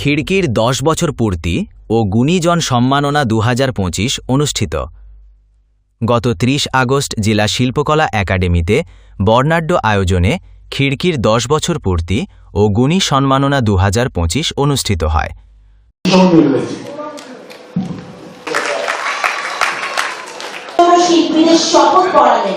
খিড়কির দশ বছর পূর্তি ও গুণীজন সম্মাননা দু হাজার পঁচিশ অনুষ্ঠিত। গত ৩০ আগস্ট জেলা শিল্পকলা একাডেমিতে বর্ণাঢ্য আয়োজনে খিড়কির দশ বছর পূর্তি ও গুণী সম্মাননা দু হাজার পঁচিশ অনুষ্ঠিত হয়। শিল্পীদের শপথ পড়ালেন।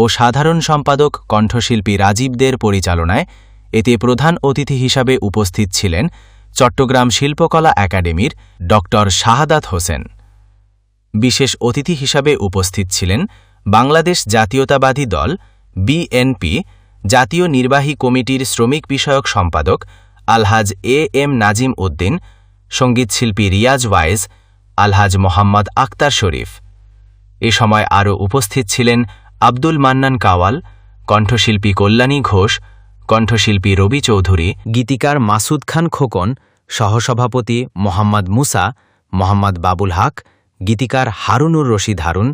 ও সাধারণ সম্পাদক কণ্ঠশিল্পী রাজীবদের পরিচালনায় এতে প্রধান অতিথি হিসাবে উপস্থিত ছিলেন চট্টগ্রাম শিল্পকলা একাডেমির ড শাহাদাত হোসেন। বিশেষ অতিথি হিসাবে উপস্থিত ছিলেন বাংলাদেশ জাতীয়তাবাদী দল, বিএনপি, জাতীয় নির্বাহী কমিটির শ্রমিক বিষয়ক সম্পাদক আলহাজ এ এম নাজিম উদ্দিন সঙ্গীতশিল্পী রিয়াজ ওয়াইজ, আলহাজ মোহাম্মদ আক্তার শরীফ। এ সময় আরও উপস্থিত ছিলেন আব্দুল মান্নান কাওয়াল, কণ্ঠশিল্পী কল্যাণী ঘোষ, কণ্ঠশিল্পী রবি চৌধুরী, গীতিকার মাসুদ খান খোকন, সহসভাপতি মোহাম্মদ মুসা, মোহাম্মদ বাবুল হক, গীতিকার হারুনুর রশিদ হারুন,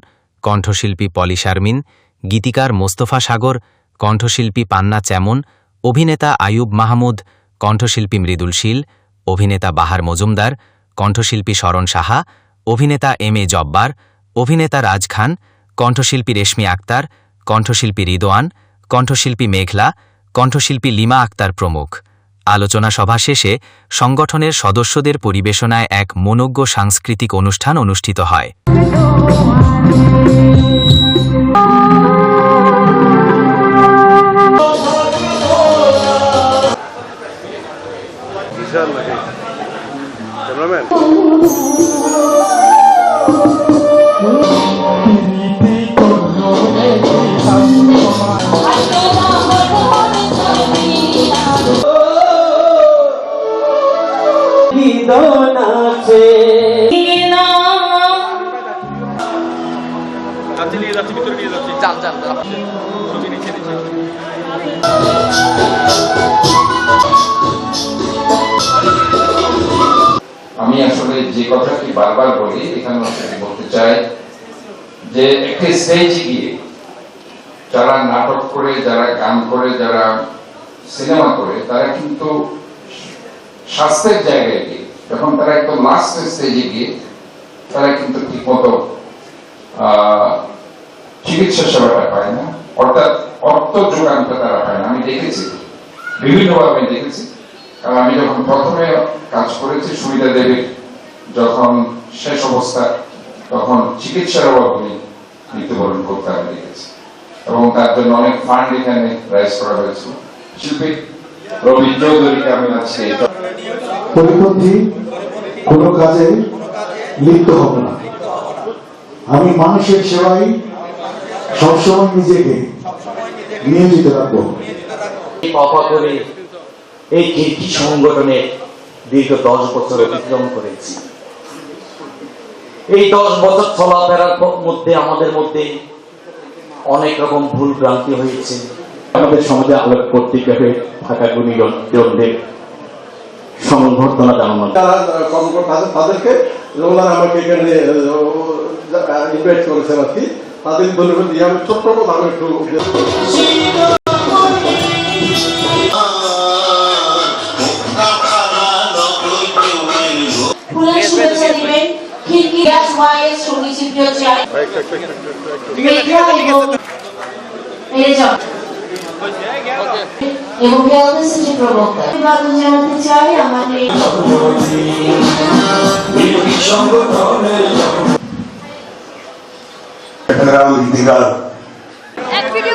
কণ্ঠশিল্পী পলি শারমিন, গীতিকার মোস্তফা সাগর, কণ্ঠশিল্পী পান্না চ্যামন অভিনেতা আয়ুব মাহমুদ, কণ্ঠশিল্পী মৃদুল শীল, অভিনেতা বাহার মজুমদার, কণ্ঠশিল্পী শরণ সাহা, অভিনেতা এম এ জব্বার, অভিনেতা রাজ খান কণ্ঠশিল্পী রেশমি আক্তার, কণ্ঠশিল্পী রিদোয়ান, কণ্ঠশিল্পী মেঘলা, কণ্ঠশিল্পী লিমা আক্তার প্রমুখ। আলোচনা সভা শেষে সংগঠনের সদস্যদের পরিবেশনায় এক মনোজ্ঞ সাংস্কৃতিক অনুষ্ঠান অনুষ্ঠিত হয়। নিচে আমি আসলে যে কথাটি বারবার বলি এখানে বলতে চাই যে একটি স্টেজে গিয়ে যারা নাটক করে যারা গান করে যারা সিনেমা করে তারা কিন্তু স্বাস্থ্যের জায়গায় গিয়ে যখন তারা একদম লাস্ট স্টেজে গিয়ে তারা কিন্তু ঠিকমতো চিকিৎসা সেবাটা পায় না। অর্থাৎ অর্থ যোগানটা তারা পায় না। আমি দেখেছি, বিভিন্নভাবে আমি দেখেছি। কারণ আমি যখন প্রথমে কাজ করেছি, সুবিধা দেবীর যখন শেষ অবস্থা, তখন চিকিৎসার অভাব মৃত্যুবরণ করতে আমি দেখেছি। এবং তার জন্য অনেক ফান্ড এখানে রাইজ করা হয়েছিল। শিল্পী পরিপন্থী কোনো কাজে লিপ্ত হব না। আমি মানুষের সেবায় সবসময় নিজেকে নিয়োজিত রাখব। করে এই কীর্তি সংগঠনে দীর্ঘ দশ বছর অতিক্রম করেছি। এই দশ বছর চলাফেরার মধ্যে আমাদের মধ্যে অনেক রকম ভুল ভ্রান্তি হয়েছে। আমাদের সমাজে আলোক গেলে থাকা গুণীজনদের সংবর্ধনা জানানো। কর্মকর্তা তাদেরকে আমাকে এখানে ইনভাইট করেছেন আর কি। তাদের ধন্যবাদ দিয়ে আমি ছোট্ট আমি একটু গ্যাস ওয়াইজ সংগীত শিল্পী হচ্ছে মেঘলা এবং হেলথ সিটি প্রবক্তা অভিবাদন জানাতে চাই আমাদের ভিডিও